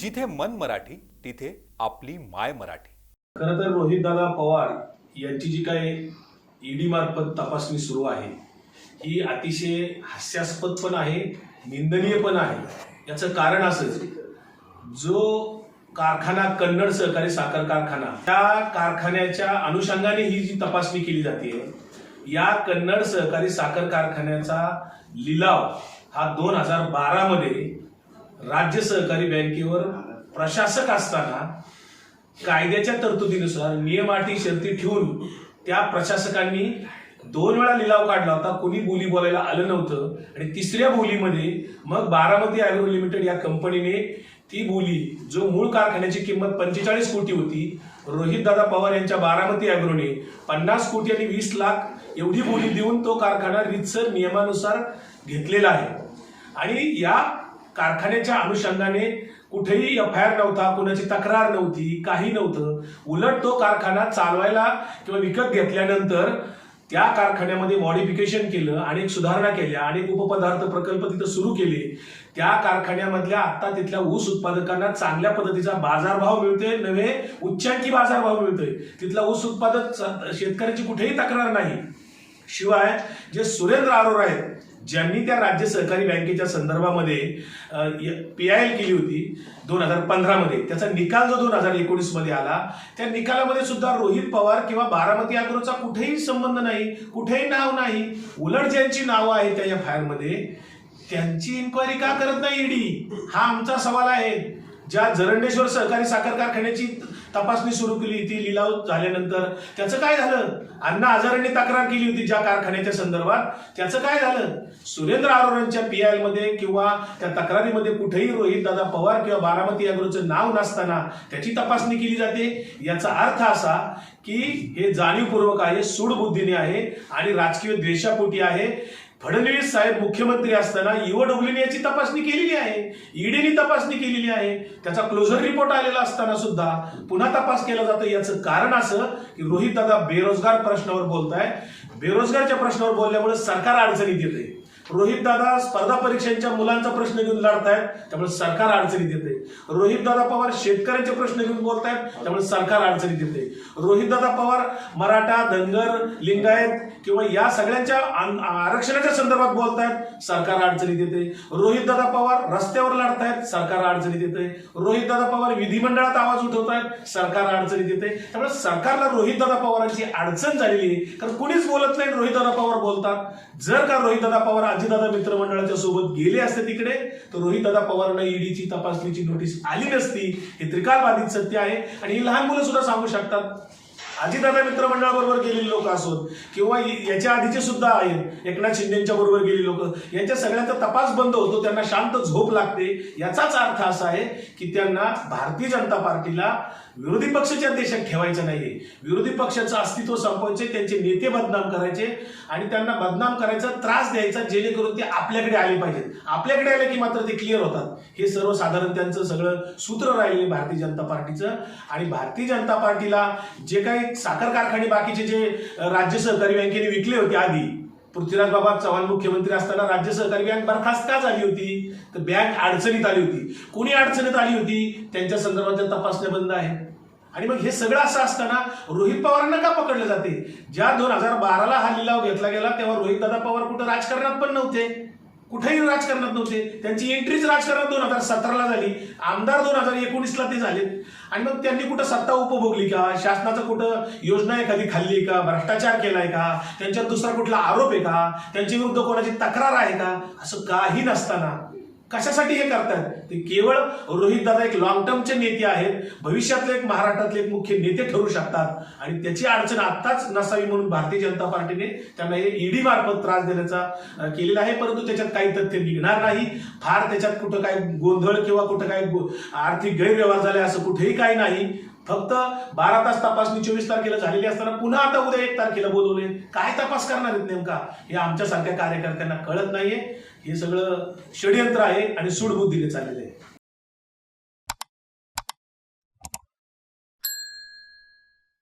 जिथे मन मराठी तिथे आपली माय मराठी. खर तर रोहितदादा पवार यांची जी काही ईडी मार्फत तपासणी सुरू आहे ही अतिशय हास्यास्पद पण आहे निंदनीय पण आहे. याचं कारण असंच जो कारखाना कन्नड सहकारी साखर कारखाना त्या कारखान्याच्या अनुषंगाने ही जी तपासणी केली जाते या कन्नड सहकारी साखर कारखान्याचा लिलाव हा दोन हजार बारामध्ये राज्य सहकारी बँकेवर प्रशासक असताना कायद्याच्या तरतुदीनुसार नियम अटी शर्ती ठेवून त्या प्रशासकांनी दोन वेळा लिलाव काढला होता. कोणी बोली बोलायला आलं नव्हतं. आणि तिसऱ्या बोलीमध्ये मग बारामती अॅग्रो लिमिटेड या कंपनीने ती बोली जो मूळ कारखान्याची किंमत पंचेचाळीस कोटी होती रोहित दादा पवार यांच्या बारामती अॅग्रोने पन्नास कोटी आणि वीस लाख एवढी बोली देऊन तो कारखाना रितसर नियमानुसार घेतलेला आहे. आणि या कारखान्याच्या अनुषंगाने कुठेही एफ आय आर नव्हता कुणाची तक्रार नव्हती काही नव्हतं. उलट तो कारखाना चालवायला किंवा विकत घेतल्यानंतर त्या कारखान्यामध्ये मॉडिफिकेशन केलं अनेक सुधारणा केल्या अनेक उपपदार्थ प्रकल्प तिथं सुरू केले. त्या कारखान्यामधल्या आता तिथल्या ऊस उत्पादकांना चांगल्या पद्धतीचा बाजारभाव मिळतोय नव्हे उच्चांकी बाजारभाव मिळतोय. तिथला ऊस उत्पादक शेतकऱ्याची कुठेही तक्रार नाही. शिवाय जे सुरेंद्र आरोर आहेत ज्यांनी त्या राज्य सहकारी बँकेच्या संदर्भामध्ये पी आय एल केली होती दोन हजार पंधरामध्ये. त्याचा निकाल जो दोन हजार एकोणीसमध्ये आला त्या निकालामध्ये सुद्धा रोहित पवार किंवा बारामती आग्रोचा कुठेही संबंध नाही कुठेही नाव नाही. उलट ज्यांची नावं आहेत त्या या फायरमध्ये त्यांची इन्क्वायरी का करत नाही ईडी? हा आमचा सवाल आहे. ज्या जरंडेश्वर सहकारी साखर कारखान्याची तपासणी सुरू केली ती लिलाव झाल्यानंतर त्याचं काय झालं? अण्णा हजारांनी तक्रार केली होती ज्या कारखान्याच्या संदर्भात. त्याचं काय झालं? सुरेंद्र आरोरांच्या पी आयमध्ये किंवा त्या तक्रारीमध्ये कुठेही रोहित दादा पवार किंवा बारामती अॅग्रोचं नाव नसताना त्याची तपासणी केली जाते. याचा अर्थ असा की हे जाणीवपूर्वक आहे सूडबुद्धीने आहे आणि राजकीय द्वेषापोटी आहे. फडणवीस साहेब मुख्यमंत्री असताना ईओडब्ल्यूने याची तपासणी केलेली आहे. ईडीने तपासणी केलेली आहे. त्याचा क्लोजर रिपोर्ट आलेला असताना सुद्धा पुन्हा तपास केला जातो. याचं कारण असं की रोहित दादा बेरोजगार प्रश्नावर बोलताय. बेरोजगारच्या प्रश्नावर बोलल्यामुळे सरकार अडचणीत येते रोहित दादा स्पर्धा परीक्षांच्या मुलांचा प्रश्न घेऊन लढतायत त्यामुळे सरकार अडचणीत येते. रोहित दादा पवार शेतकऱ्यांचे प्रश्न घेऊन बोलतायत त्यामुळे सरकार अडचणीत येते. रोहित दादा पवार मराठा धनगर लिंगायत किंवा या सगळ्यांच्या आरक्षणाच्या संदर्भात बोलतायत सरकार अडचणीत येते. रोहित दादा पवार रस्त्यावर लढतायत सरकार अडचणीत येते. रोहित दादा पवार विधिमंडळात आवाज उठवतायत सरकार अडचणीत येते. त्यामुळे सरकारला रोहित दादा पवारांची अडचण झालेली आहे. कारण कुणीच बोलत नाही रोहित दादा पवार बोलतात. जर का रोहित दादा पवार अजितदादा मित्रमंडळाच्या सोबत गेले असते तिकडे तर रोहित दादा पवारांना ईडीची तपासणीची नोटीस आली नसती. हे त्रिकालबाधित सत्य आहे. आणि ही लहान मुलं सुद्धा सांगू शकतात. अजितदादा मित्रमंडळाबरोबर गेलेली लोक असोत किंवा याच्या आधीचे सुद्धा आहेत एकनाथ शिंदेच्या बरोबर गेलेली लोक यांच्या सगळ्यांचा तपास बंद होतो त्यांना शांत झोप लागते. याचाच अर्थ असा आहे की त्यांना भारतीय जनता पार्टीला विरोधी पक्षाच्या देशात ठेवायचं नाहीये. विरोधी पक्षाचं अस्तित्व संपवायचे त्यांचे नेते बदनाम करायचे आणि त्यांना बदनाम करायचा त्रास द्यायचा जेणेकरून ते आपल्याकडे आले पाहिजेत. आपल्याकडे आले की मात्र ते क्लिअर होतात. हे सर्वसाधारण त्यांचं सगळं सूत्र राहिले भारतीय जनता पार्टीचं. आणि भारतीय जनता पार्टीला जे काही साखर कारखाने बाकीचे जे राज्य सहकारी बँकेने विकले होते आधी पृथ्वीराज बाबा चव्हाण मुख्यमंत्री असताना राज्य सहकारी बँक बरखास्त का झाली होती? तर बँक अडचणीत आली होती. कोणी अडचणीत आली होती? त्यांच्या संदर्भातल्या तपासण्या बंद आहेत. आणि मग हे सगळं असं असताना रोहित पवारांना का पकडलं जाते? ज्या दोन हजार बाराला हा लिलाव घेतला गेला तेव्हा रोहित दादा पवार कुठं राजकारणात पण नव्हते. कुठेही राजकारणात नव्हते. त्यांची एंट्रीच राजकारणात दोन हजार सतराला झाली. आमदार दोन हजार एकोणीसला ते झालेत. आणि मग त्यांनी कुठं सत्ता उपभोगली का? शासनाचं कुठं योजना एखादी खाल्ली का? भ्रष्टाचार केलाय का? त्यांच्यावर दुसरा कुठला आरोप आहे का? त्यांच्या विरुद्ध कोणाची तक्रार आहे का? असं काही नसताना कशासाठी हे करतायत? ते केवळ रोहित दादा एक लॉंग टर्मचे नेते आहेत. भविष्यातले एक महाराष्ट्रातले एक मुख्य नेते ठरू शकतात. आणि त्याची अडचण आत्ताच नसावी म्हणून भारतीय जनता पार्टीने त्यांना हे ईडी मार्फत त्रास देण्याचा केलेला आहे. परंतु त्याच्यात काही तथ्य निघणार नाही. फार त्याच्यात कुठं काय गोंधळ किंवा कुठं काय आर्थिक गैरव्यवहार झाले असं कुठेही काही नाही. फक्त बारा तास तपासणी चोवीस तारखेला झालेली असताना पुन्हा आता उद्या एक तारखेला बोलवले. काय तपास करणार आहेत नेमका? हे आमच्यासारख्या कार्यकर्त्यांना कळत नाहीये. हे सगळं षडयंत्र आहे आणि सूडबुद्धीने चाललेलं आहे.